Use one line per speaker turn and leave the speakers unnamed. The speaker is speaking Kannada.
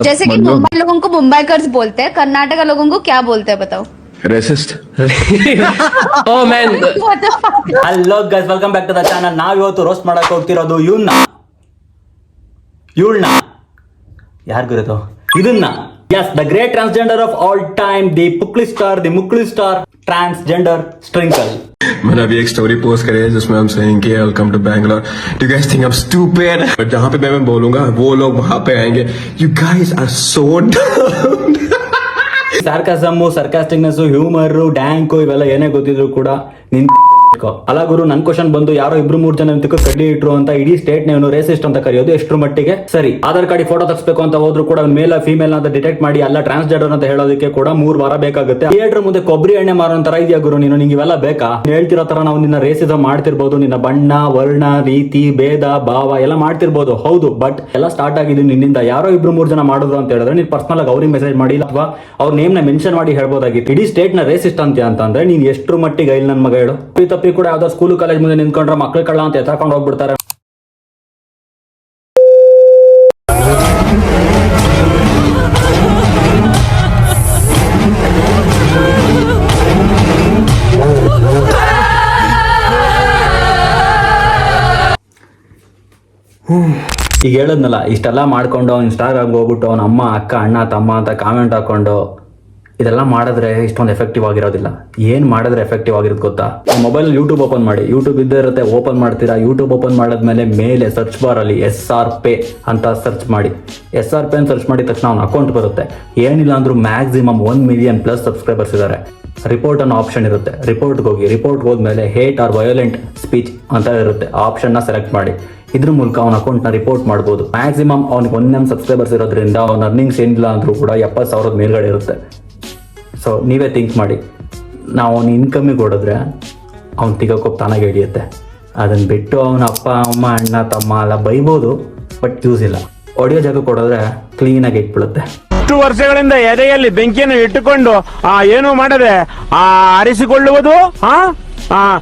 जैसे कि मुंबई लोगों को मुंबईकर्स बोलते हैं कर्नाटका लोगों को क्या बोलते हैं बताओ
racist
oh man
What the fuck?
Hello guys welcome back to the channel ನಾವ್ ಇವತ್ತು ರೋಸ್ಟ್ ಮಾಡಕ್ ಹೋಗ್ತಿರೋದು ಇವನ್ನ ಇವಳನ್ನ ಯಾರು ಗುರುತು ಇದನ್ನ is the great transgender of all time the Pukli star the Mukli star transgender ಸ್ಟ್ರಿಂಕಲ್
मैंने अभी एक स्टोरी पोस्ट करी है जिसमें हम सेइंग कि welcome to Bangalore you guys think I'm stupid but जहाँ पे मैं मैं बोलूंगा वो लोग वहां पे आएंगे you guys are so
sarcasm sarcasticness humour dank ಇವೆಲ್ಲ ಏನೇ ಗೊತ್ತಿದ್ರು ಕೂಡ ನಿನ್ ಅಲ್ಲ ಗುರು, ನನ್ ಕ್ವಶನ್ ಬಂದು ಯಾರೋ ಇಬ್ರು ಮೂರ್ ಜನ ನಿಂತಕ್ಕೂ ಕಡ್ಡಿ ಇಟ್ರು ಅಂತ, ಇಡೀ ಸ್ಟೇಟ್ ನೇವನು ರೇಸಿಸ್ಟ್ ಅಂತ ಕರೆಯೋದು ಎಷ್ಟ್ರ ಮಟ್ಟಿಗೆ? ಸರಿ, ಆಧಾರ್ ಕಾರ್ಡ್ ಫೋಟೋ ತಗ್ಸ್ಬೇಕು ಅಂತ ಹೋದ್ರು ಕೂಡ ಮೇಲ್ ಫೀಮೇಲ್ ಅಂತ ಡಿಟೆಕ್ಟ್ ಮಾಡಿ, ಅಲ್ಲ ಟ್ರಾನ್ಸ್ಜೆಂಡರ್ ಅಂತ ಹೇಳೋದಕ್ಕೆ ಕೂಡ ಮೂರ್ ವಾರ ಬೇಕಾಗುತ್ತೆ. ಥಿಯೇಟರ್ ಮುಂದೆ ಕೊಬ್ಬರಿ ಎಣ್ಣೆ ಮಾರೋ ತರ ಇದೆಯಾ ಗುರು, ನೀನು? ನಿಂಗೆ ಇವೆಲ್ಲ ಬೇಕಾ? ಹೇಳ್ತಿರೋ ತರ ನಾವು ನಿನ್ನ ರೇಸಿಸಂ ಮಾಡ್ತಿರ್ಬೋದು, ನಿನ್ನ ಬಣ್ಣ, ವರ್ಣ, ರೀತಿ, ಭೇದ, ಭಾವ ಎಲ್ಲ ಮಾಡ್ತಿರ್ಬೋದು, ಹೌದು ಬಟ್ ಎಲ್ಲ ಸ್ಟಾರ್ಟ್ ಆಗಿದ್ದು ನಿನ್ನಿಂದ. ಯಾರೋ ಇಬ್ರು ಮೂರ್ ಜನ ಮಾಡೋದು ಅಂತ ಹೇಳಿದ್ರೆ ನೀನ್ ಪರ್ಸನಲ್ ಆಗಿ ಅವ್ರಿಗೆ ಮೆಸೇಜ್ ಮಾಡಿ ಅಥವಾ ಅವ್ರ ನೇಮ್ನ ಮೆನ್ಷನ್ ಮಾಡಿ ಹೇಳ್ಬೋದಾಗಿತ್ತು. ಇಡೀ ಸ್ಟೇಟ್ನ ರೇಸಿಸ್ಟ್ ಅಂತ ಅಂತಂದ್ರೆ ನೀನ್ ಎಷ್ಟ್ರ ಮಟ್ಟಿಗೆ, ಇಲ್ಲಿ ನನ್ನ ಮಗ ಹೇಳು. ತಪ್ಪಿ ಕೂಡ ಯಾವ್ದೋ ಸ್ಕೂಲ್ ಕಾಲೇಜ್ ಮುಂದೆ ನಿಂತ್ಕೊಂಡ್ರೆ ಮಕ್ಳು ಕಳ್ಳ ಅಂತ ಎತ್ತಾಕೊಂಡು ಹೋಗ್ಬಿಡ್ತಾರೆ. ಈಗ ಹೇಳದ್ನಲ್ಲ, ಇಷ್ಟೆಲ್ಲ ಮಾಡ್ಕೊಂಡು ಇನ್ಸ್ಟಾಗ್ರಾಮ್ಗೆ ಹೋಗ್ಬಿಟ್ಟು ಅವ್ನ ಅಮ್ಮ, ಅಕ್ಕ, ಅಣ್ಣ, ತಮ್ಮ ಅಂತ ಕಾಮೆಂಟ್ ಹಾಕೊಂಡು ಇದೆಲ್ಲ ಮಾಡಿದ್ರೆ ಇಷ್ಟೊಂದು ಎಫೆಕ್ಟಿವ್ ಆಗಿರೋದಿಲ್ಲ. ಏನು ಮಾಡಿದ್ರೆ ಎಫೆಕ್ಟಿವ್ ಆಗಿರೋದು ಗೊತ್ತಾ? ಮೊಬೈಲ್ ಯೂಟ್ಯೂಬ್ ಓಪನ್ ಮಾಡಿ. ಯೂಟ್ಯೂಬ್ ಇದ್ದೇ ಇರುತ್ತೆ ಓಪನ್ ಮಾಡ್ತೀರಾ? ಯೂಟ್ಯೂಬ್ ಓಪನ್ ಮಾಡಿದ್ಮೇಲೆ ಮೇಲೆ ಸರ್ಚ್ ಬಾರಲ್ಲಿ ಎಸ್ ಆರ್ ಪೇ ಅಂತ ಸರ್ಚ್ ಮಾಡಿ. ಎಸ್ ಆರ್ ಪೇ ಅಂತ ಸರ್ಚ್ ಮಾಡಿದ ತಕ್ಷಣ ಅವ್ನ ಅಕೌಂಟ್ ಬರುತ್ತೆ. ಏನಿಲ್ಲ ಅಂದ್ರೂ maximum one million plus subscribers ಇದ್ದಾರೆ ರಿಪೋರ್ಟ್ ಅನ್ನೋ ಆಪ್ಷನ್ ಇರುತ್ತೆ. ರಿಪೋರ್ಟ್ಗೆ ಹೋಗಿ ರಿಪೋರ್ಟ್ ಹೋದ್ಮೇಲೆ ಹೇಟ್ ಆರ್ ವಯೋಲೆಂಟ್ ಸ್ಪೀಚ್ ಅಂತ ಇರುತ್ತೆ. ಆಪ್ಷನ್ನ ಸೆಲೆಕ್ಟ್ ಮಾಡಿ. ಇದ್ರ ಮೂಲಕ ಅವನ ಅಕೌಂಟ್ನ ರಿಪೋರ್ಟ್ ಮಾಡ್ಬೋದು. ಮ್ಯಾಕ್ಸಿಮಮ್ ಅವ್ನಿಗೆ ಒನ್ ಎಂ ಸಬ್ಸ್ಕ್ರೈಬರ್ಸ್ ಇರೋದ್ರಿಂದ ಅವ್ನ ಅರ್ನಿಂಗ್ಸ್ ಏನಿಲ್ಲ ಅಂದ್ರೂ ಕೂಡ ಎಪ್ಪತ್ತು ಸಾವಿರದ ಮೇಲ್ಗಡೆ ಇರುತ್ತೆ. ಸೊ ನೀವೇ ಥಿಂಕ್ ಮಾಡಿ. ನಾವು ಅವ್ನ ಇನ್ಕಮಿಗೆ ಹೊಡೆದ್ರೆ ಅವ್ನು ತಿಗೋಕೋಪ್ ತಾನಾಗೆ ಹಿಡಿಯುತ್ತೆ ಅದನ್ನು ಬಿಟ್ಟು ಅವನ ಅಪ್ಪ, ಅಮ್ಮ, ಅಣ್ಣ, ತಮ್ಮ ಎಲ್ಲ ಬೈಬೋದು ಬಟ್ ಯೂಸ್ ಇಲ್ಲ. ಒಡೆಯೋ ಜಾಗ ಕೊಡಿದ್ರೆ ಕ್ಲೀನಾಗಿ ಇಟ್ಬಿಡುತ್ತೆ.
ಇಷ್ಟು ವರ್ಷಗಳಿಂದ ಎದೆಯಲ್ಲಿ ಬೆಂಕಿಯನ್ನು ಇಟ್ಟುಕೊಂಡು, ಆ, ಏನು ಮಾಡದೆ, ಆ, ಆರಿಸಿಕೊಳ್ಳುವುದು? ಆ.